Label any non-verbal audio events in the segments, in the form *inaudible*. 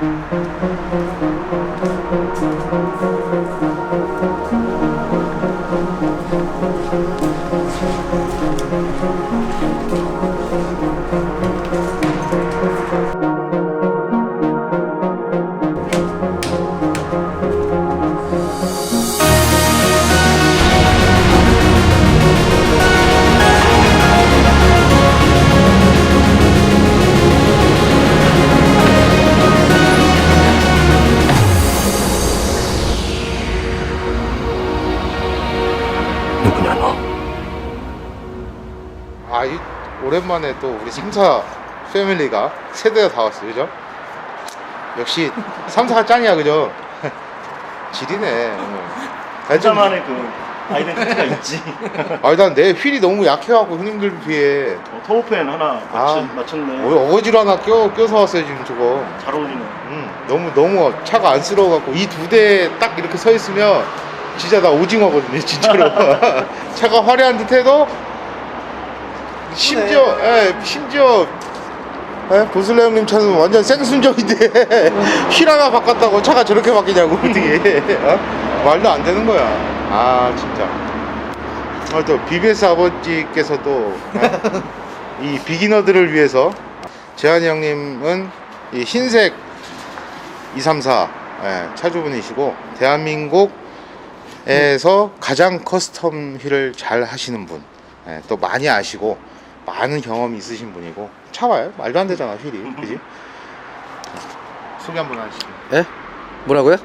Thank you. 오랜만에 또 우리 삼사 패밀리가 세대가 다 왔어, 그죠? 역시 삼사가 짱이야, 그죠? *laughs* 좀- 혼자만의 그 아이덴티티가 있지. *laughs* 아니, 난내 휠이 너무 약해갖고 형님들 비해. 어, 터보팬 하나 맞췄, 아. 맞췄네. 뭐 어거지로 하나 껴, 껴서 왔어요, 지금 저거. 잘 어울리네. 음, 너무, 너무 차가 안쓰러워갖고 이 두 대 딱 이렇게 서 있으면 진짜 나 오징어거든요, 진짜로. *laughs* 차가 화려한 듯 해도 심지어, 예, 심지어 예? 보슬레 형님 차는 완전 생순정인데 *laughs* 휠 하나 바꿨다고 차가 저렇게 바뀌냐고 *laughs* 어떻게 어? 말도 안 되는 거야 아 진짜 어, 또 BBS 아버지께서도 예? *laughs* 이 비기너들을 위해서 재환이 형님은 이 흰색 234 예, 차주분이시고 대한민국에서 가장 커스텀 휠을 잘 하시는 분 예, 또 많이 아시고 많은 경험이 있으신 분이고 차와요 말도 안 되잖아 휠이 그지 소개 한번 하시죠 예? 뭐라고요?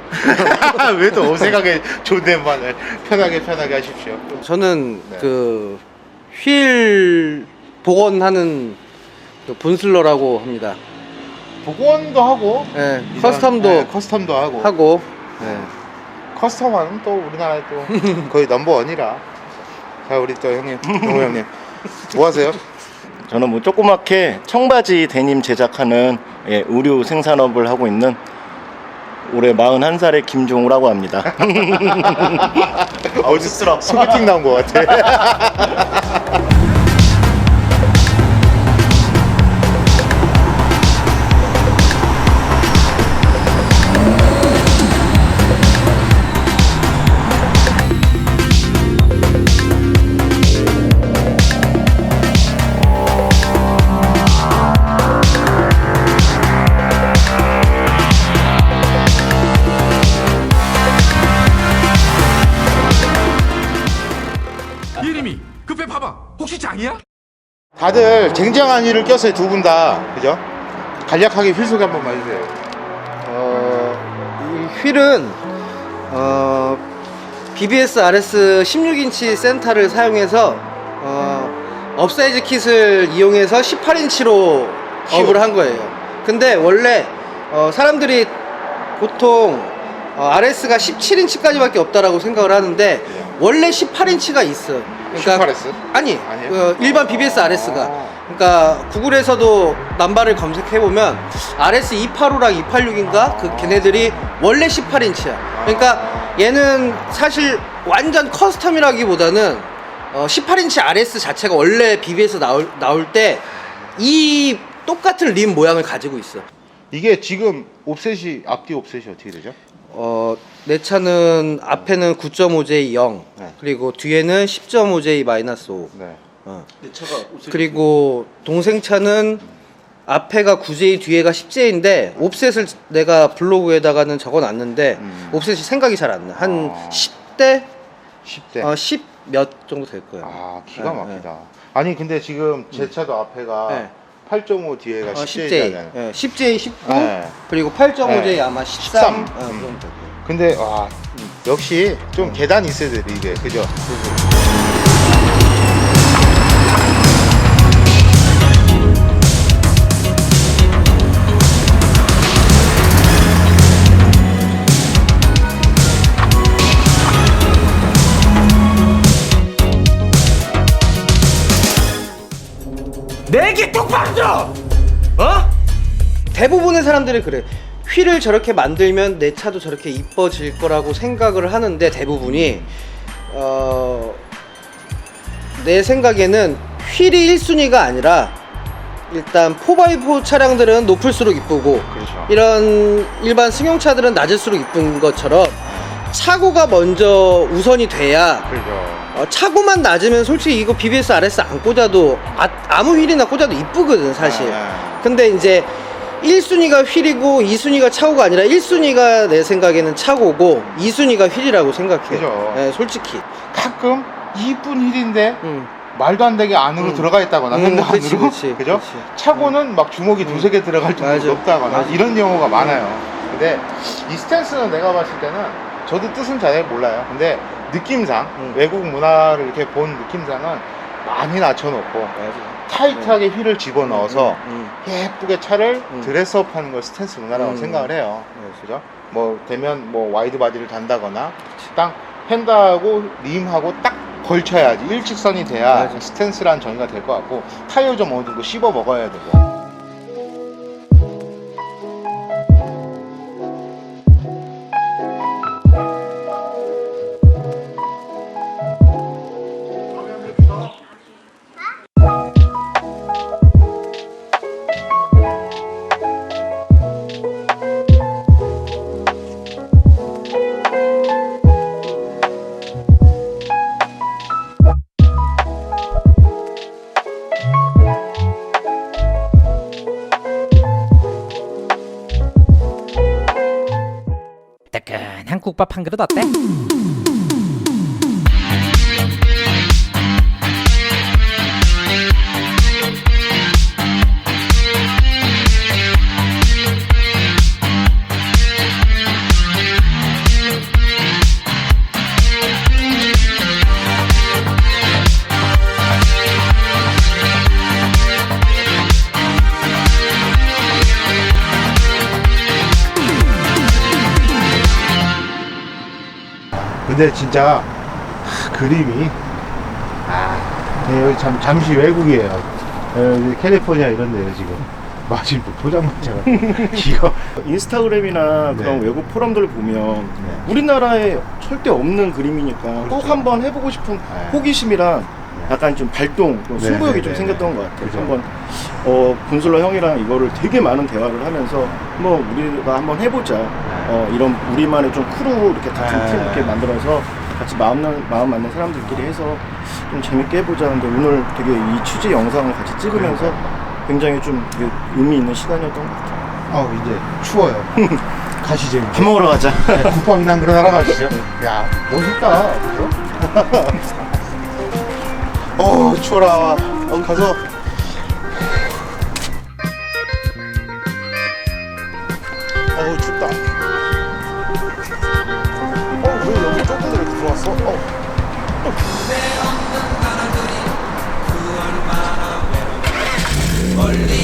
*laughs* 왜 또 어색하게 존댓말을 편하게 편하게 하십시오 저는 네. 그 휠 복원하는 그 분슬러라고 합니다. 복원도 하고 예, 이런, 커스텀도 예, 커스텀도 하고 하고 네. 커스텀하는 또 우리나라에 또 *laughs* 거의 넘버원이라 자 우리 또 형님 동호 형님 뭐 하세요? 저는 뭐 조그맣게 청바지 데님 제작하는 예, 의류 생산업을 하고 있는 올해 41살의 김종우라고 합니다. *laughs* 어디 쑥스러워. 소개팅 나온 것 같아 *laughs* 다들 쟁쟁한 일을 꼈어요 두 분 다 그죠? 간략하게 휠 소개 한번 해주세요 어, 이 휠은 어, BBS RS 16인치 센터를 사용해서 어, 업사이즈 킷을 이용해서 18인치로 업을 한 거예요. 근데 원래 어, 사람들이 보통 어, RS가 17인치까지밖에 없다라고 생각을 하는데 원래 18인치가 있어. 18S? 아니, 아니에요? 그 일반 BBS RS가. 아. 그러니까 구글에서도 남바를 검색해 보면 RS 285랑 286인가 그 걔네들이 원래 18인치야. 그러니까 얘는 사실 완전 커스텀이라기보다는 어 18인치 RS 자체가 원래 BBS 나올 나올 때 이 똑같은 림 모양을 가지고 있어. 이게 지금 옵셋이 앞뒤 옵셋이 어떻게 되죠? 어, 내 차는 앞에는 9.5J 0, 네. 그리고 뒤에는 10.5J 마이너스 5. 네. 어. 내 차가 그리고 동생 차는 앞에가 9J 뒤에가 10J인데 옵셋을 내가 블로그에다가는 적어놨는데 음. 옵셋이 생각이 잘 안 나. 한 아. 10대 10대 어, 10몇 정도 될 거예요. 아 기가 네, 막히다 아니 근데 지금 제 차도 앞에가 네. 8.5 뒤에가 어, 10J잖아요 10J, 예, 10J 19, 네. 그리고 8.5J 네. 아마 13, 13. 어, 그 음. 정도 될 거예요. 근데 와 역시 좀 계단이 있어야 돼 이게 그죠? 내기 똑바로 줘! 어? 대부분의 사람들이 그래. 휠을 저렇게 만들면 내 차도 저렇게 이뻐질 거라고 생각을 하는데 대부분이 어, 내 생각에는 휠이 1순위가 아니라 일단 4x4 차량들은 높을수록 이쁘고 그렇죠. 이런 일반 승용차들은 낮을수록 이쁜 것처럼 차고가 먼저 우선이 돼야 그렇죠. 어, 차고만 낮으면 솔직히 이거 BBS RS 안 꽂아도 아, 무 휠이나 꽂아도 이쁘거든 사실 네, 네. 근데 이제 1순위가 휠이고 2순위가 차고가 아니라 1순위가 내 생각에는 차고고 2순위가 휠이라고 생각해 그죠. 예, 솔직히 가끔 이쁜 힐인데 음. 말도 안 되게 안으로 음. 들어가 있다거나 음, 핸드 그치, 그치, *laughs* 그죠? 그치. 차고는 막 주먹이 두세 개 들어갈 정도로 맞아. 높다거나 맞아. 이런 경우가 많아요. 근데 이 스탠스는 내가 봤을 때는 저도 뜻은 잘 몰라요. 근데 느낌상 음. 외국 문화를 이렇게 본 느낌상은 많이 낮춰놓고 맞아. 타이트하게 휠을 집어넣어서 음, 예쁘게 차를 음. 드레스업 하는 걸 스탠스 문화라고 음. 생각을 해요. 네. 그죠? 뭐 되면 뭐 와이드 바디를 단다거나 딱 펜다하고 림하고 딱 걸쳐야지 일직선이 돼야. 스탠스란 정의가 될 것 같고 타이어 좀 어느 정도 씹어 먹어야 되고 국밥 한 그릇 어때? 근데 진짜 하, 그림이 아 네, 여기 참 잠시 외국이에요 네, 여기 캘리포니아 이런 데요 지금 뭐 포장마차가 *laughs* 기가 인스타그램이나 그런 네. 외국 포럼들을 보면 우리나라에 절대 없는 그림이니까 꼭 그렇죠. 한번 해보고 싶은 네. 호기심이랑 약간 좀 발동, 또 네, 승부욕이 네, 좀 네, 생겼던 네. 것 같아요. 그죠. 한번 어, 분슬러 형이랑 이거를 되게 많은 대화를 하면서 뭐 우리가 한번 해보자. 어, 이런 우리만의 좀 크루 이렇게 같은 네. 팀 이렇게 만들어서 같이 마음, 나- 마음 맞는 사람들끼리 해서 좀 재밌게 해보자. 근데 오늘 되게 이 취재 영상을 같이 찍으면서 굉장히 좀 되게 의미 있는 시간이었던 것 같아요. 어 이제 추워요 *laughs* 가시죠. 밥 먹으러 가자. 네, 한 그릇 하러 가시죠 야 멋있다 그죠? *laughs* 어 추워라 어, 가서 어우 춥다 어왜 여기 좁은 데로 들어왔어? 어. 멀리